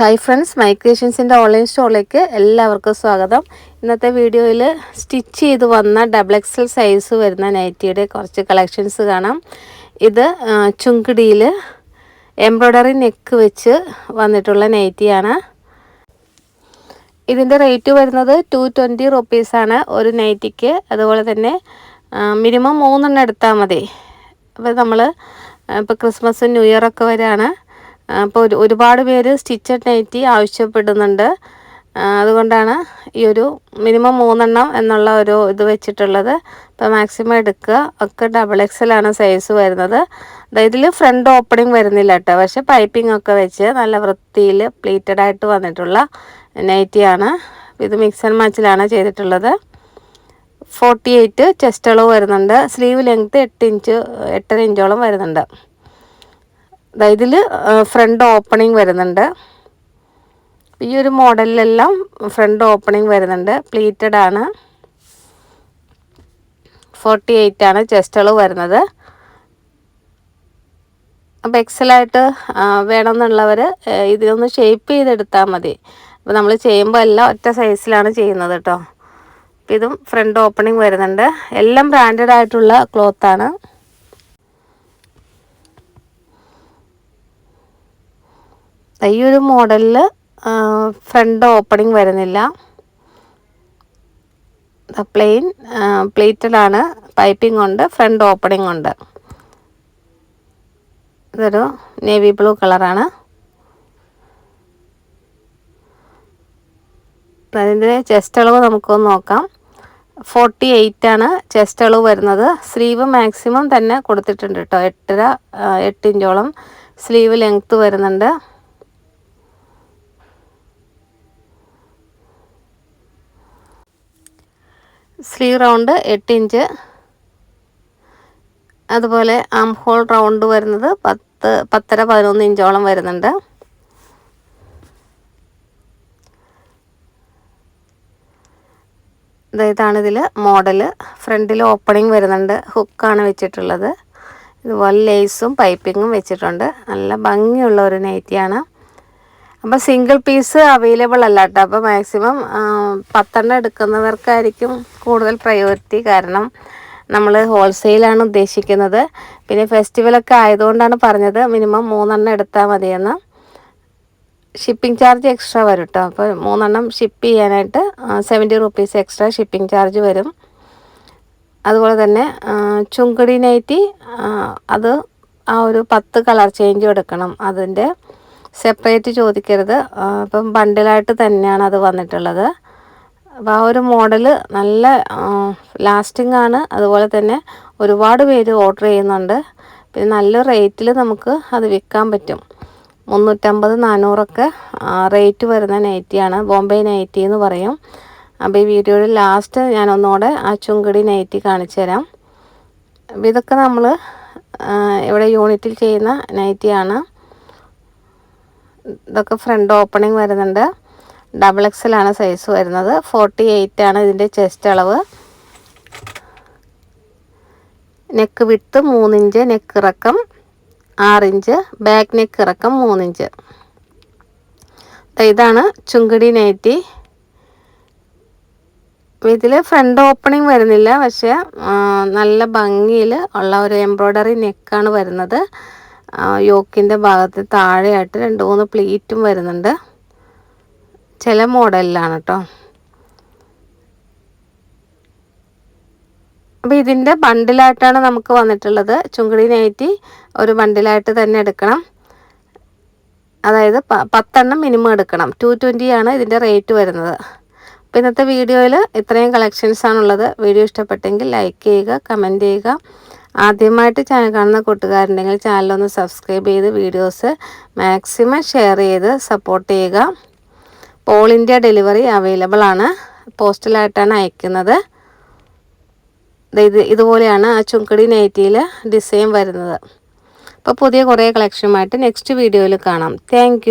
Hi friends മൈക്രിയേഷൻസിന്റെ online സ്റ്റോറിലേക്ക് എല്ലാവർക്കും സ്വാഗതം. ഇന്നത്തെ വീഡിയോയിൽ സ്റ്റിച്ച് ചെയ്ത് വന്ന ഡബിൾ എക്സൽ സൈസ് വരുന്ന നൈറ്റിയുടെ കുറച്ച് കളക്ഷൻസ് കാണാം. ഇത് ചുങ്കിടിയിൽ എംബ്രോയ്ഡറി നെക്ക് വെച്ച് വന്നിട്ടുള്ള നൈറ്റിയാണ് ഇതിന്റെ റേറ്റ് വരുന്നത് ടു ട്വന്റി റുപ്പീസാണ് ഒരു നൈറ്റിക്ക് അതുപോലെ തന്നെ മിനിമം മൂന്നെണ്ണം എടുത്താൽ മതി. അപ്പോൾ നമ്മൾ ഇപ്പോൾ ക്രിസ്മസും ന്യൂ ഇയർ ഒക്കെ അപ്പോൾ ഒരു ഒരുപാട് പേര് സ്റ്റിച്ചഡ് നൈറ്റി ആവശ്യപ്പെടുന്നുണ്ട്. അതുകൊണ്ടാണ് ഈ ഒരു മിനിമം മൂന്നെണ്ണം എന്നുള്ള ഒരു ഇത് വെച്ചിട്ടുള്ളത്. അപ്പോൾ മാക്സിമം എടുക്കുക. ഒക്കെ ഡബിൾ എക്സൽ ആണ് സൈസ് വരുന്നത്. ഇതിൽ ഫ്രണ്ട് ഓപ്പണിംഗ് വരുന്നില്ല കേട്ടോ. പക്ഷേ പൈപ്പിംഗ് ഒക്കെ വെച്ച് നല്ല വൃത്തിയിൽ പ്ലീറ്റഡ് ആയിട്ട് വന്നിട്ടുള്ള നൈറ്റിയാണ് ഇത് മിക്സ് ആൻഡ് മാച്ചിലാണ് ചെയ്തിട്ടുള്ളത്. ഫോർട്ടി എയ്റ്റ് ചെസ്റ്റ് അളവ് വരുന്നുണ്ട്. സ്ലീവ് ലെങ്ത്ത് എട്ട് ഇഞ്ച് എട്ടര ഇഞ്ചോളം വരുന്നുണ്ട്. ഇതിൽ ഫ്രണ്ട് ഓപ്പണിംഗ് വരുന്നുണ്ട്. ഈ ഒരു മോഡലിലെല്ലാം ഫ്രണ്ട് ഓപ്പണിംഗ് വരുന്നുണ്ട്. പ്ലീറ്റഡ് ആണ്. ഫോർട്ടി എയ്റ്റ് ആണ് ചെസ്റ്റുകൾ വരുന്നത്. അപ്പോൾ എക്സലായിട്ട് വേണമെന്നുള്ളവർ ഇതിനൊന്ന് ഷേപ്പ് ചെയ്തെടുത്താൽ മതി. അപ്പോൾ നമ്മൾ ചെയ്യുമ്പോൾ എല്ലാം ഒറ്റ സൈസിലാണ് ചെയ്യുന്നത് കേട്ടോ ഇതും ഫ്രണ്ട് ഓപ്പണിംഗ് വരുന്നുണ്ട്. എല്ലാം ബ്രാൻഡഡ് ആയിട്ടുള്ള ക്ലോത്താണ് ഈ ഒരു മോഡലിൽ ഫ്രണ്ട് ഓപ്പണിംഗ് വരുന്നില്ല. പ്ലെയിൻ പ്ലേറ്റഡാണ് പൈപ്പിംഗ് ഉണ്ട് ഫ്രണ്ട് ഓപ്പണിംഗ് ഉണ്ട്. ഇതൊരു നേവി ബ്ലൂ കളറാണ് അതിന്റെ ചെസ്റ്റ് അളവ് നമുക്കൊന്ന് നോക്കാം. ഫോർട്ടി എയ്റ്റ് ആണ് ചെസ്റ്റ് അളവ് വരുന്നത്. സ്ലീവ് മാക്സിമം തന്നെ കൊടുത്തിട്ടുണ്ട് കേട്ടോ. എട്ടര എട്ട് ഇഞ്ചോളം സ്ലീവ് ലെങ്ത്ത് വരുന്നുണ്ട്. സ്ലീവ് റൗണ്ട് എട്ട് ഇഞ്ച്. അതുപോലെ ആം ഹോൾ റൗണ്ട് വരുന്നത് പത്ത് പത്തര പതിനൊന്ന് ഇഞ്ചോളം വരുന്നുണ്ട്. ഇതാണ് ഇതിൽ മോഡൽ ഫ്രണ്ടിൽ ഓപ്പണിംഗ് വരുന്നുണ്ട്. ഹുക്കാണ് വെച്ചിട്ടുള്ളത്. ഇതുപോലെ ലേസും പൈപ്പിങ്ങും വെച്ചിട്ടുണ്ട്. നല്ല ഭംഗിയുള്ള ഒരു നൈറ്റിയാണ്. അപ്പോൾ സിംഗിൾ പീസ് അവൈലബിൾ അല്ല കേട്ടോ അപ്പോൾ മാക്സിമം പത്തെണ്ണം എടുക്കുന്നവർക്കായിരിക്കും കൂടുതൽ പ്രയോറിറ്റി കാരണം നമ്മൾ ഹോൾസെയിലാണ് ഉദ്ദേശിക്കുന്നത്. പിന്നെ ഫെസ്റ്റിവലൊക്കെ ആയതുകൊണ്ടാണ് പറഞ്ഞത് മിനിമം മൂന്നെണ്ണം എടുത്താൽ മതിയെന്ന്. ഷിപ്പിംഗ് ചാർജ് എക്സ്ട്രാ വരും കേട്ടോ അപ്പോൾ മൂന്നെണ്ണം ഷിപ്പ് ചെയ്യാനായിട്ട് seventy rupees extra shipping charge വരും. അതുപോലെ തന്നെ ചുങ്കടി നൈറ്റി അത് ആ ഒരു പത്ത് കളർ ചേഞ്ച് എടുക്കണം. അതിന്റെ സെപ്പറേറ്റ് ചോദിക്കരുത്. അപ്പം ബണ്ടിലായിട്ട് തന്നെയാണ് അത് വന്നിട്ടുള്ളത്. അപ്പോൾ ആ ഒരു മോഡൽ നല്ല ലാസ്റ്റിംഗ് ആണ്. അതുപോലെ തന്നെ ഒരുപാട് പേര് ഓർഡർ ചെയ്യുന്നുണ്ട്. പിന്നെ നല്ല റേറ്റിൽ നമുക്ക് അത് വിൽക്കാൻ പറ്റും. മുന്നൂറ്റമ്പത് നാനൂറൊക്കെ റേറ്റ് വരുന്ന നൈറ്റിയാണ് ബോംബെ നൈറ്റി എന്ന് പറയും. അപ്പോൾ ഈ വീഡിയോയുടെ ലാസ്റ്റ് ഞാൻ ഒന്നുകൂടെ ആ ചുങ്കടി നൈറ്റി കാണിച്ചു തരാം ഇതൊക്കെ നമ്മൾ ഇവിടെ യൂണിറ്റിൽ ചെയ്യുന്ന നൈറ്റിയാണ്. ഇതൊക്കെ ഫ്രണ്ട് ഓപ്പണിംഗ് വരുന്നുണ്ട്. ഡബിൾ എക്സലാണ് സൈസ് വരുന്നത്. ഫോർട്ടി എയ്റ്റ് ആണ് ഇതിന്റെ ചെസ്റ്റ് അളവ്. നെക്ക് വിട്ട് മൂന്നിഞ്ച് നെക്ക് ഇറക്കം ആറിഞ്ച് ബാക്ക് നെക്ക് ഇറക്കം മൂന്നിഞ്ച് ഇതാണ് ചുങ്കടി നൈറ്റി ഇതിൽ ഫ്രണ്ട് ഓപ്പണിംഗ് വരുന്നില്ല. പക്ഷേ നല്ല ഭംഗിയിൽ ഉള്ള ഒരു എംബ്രോയ്ഡറി നെക്കാണ് വരുന്നത്. യോക്കിന്റെ ഭാഗത്ത് താഴെയായിട്ട് രണ്ട് മൂന്ന് പ്ലേറ്റും വരുന്നുണ്ട്. ചില മോഡലിലാണ് കേട്ടോ അപ്പോൾ ഇതിന്റെ ബണ്ടിലായിട്ടാണ് നമുക്ക് വന്നിട്ടുള്ളത്. ചുങ്കടി നൈറ്റി ഒരു ബണ്ടിലായിട്ട് തന്നെ എടുക്കണം. അതായത് പത്തെണ്ണം മിനിമം എടുക്കണം. ടു ആണ് ഇതിന്റെ റേറ്റ് വരുന്നത്. അപ്പോൾ ഇന്നത്തെ വീഡിയോയിൽ ഇത്രയും കളക്ഷൻസ് ആണുള്ളത് വീഡിയോ ഇഷ്ടപ്പെട്ടെങ്കിൽ ലൈക്ക് ചെയ്യുക കമന്റ് ചെയ്യുക. ആദ്യമായിട്ട് ചാനൽ കാണുന്ന കൂട്ടുകാരുണ്ടെങ്കിൽ ചാനലൊന്ന് സബ്സ്ക്രൈബ് ചെയ്ത് വീഡിയോസ് മാക്സിമം ഷെയർ ചെയ്ത് സപ്പോർട്ട് ചെയ്യുക. ഓൾ ഇന്ത്യ ഡെലിവറി അവൈലബിൾ ആണ്. പോസ്റ്റലായിട്ടാണ് അയക്കുന്നത്. ഇത് ഇതുപോലെയാണ് ആ ചുങ്കടി നൈറ്റിയിൽ ഡിസൈൻ വരുന്നത്. അപ്പോൾ പുതിയ കുറേ കളക്ഷനുമായിട്ട് നെക്സ്റ്റ് വീഡിയോയിൽ കാണാം. താങ്ക്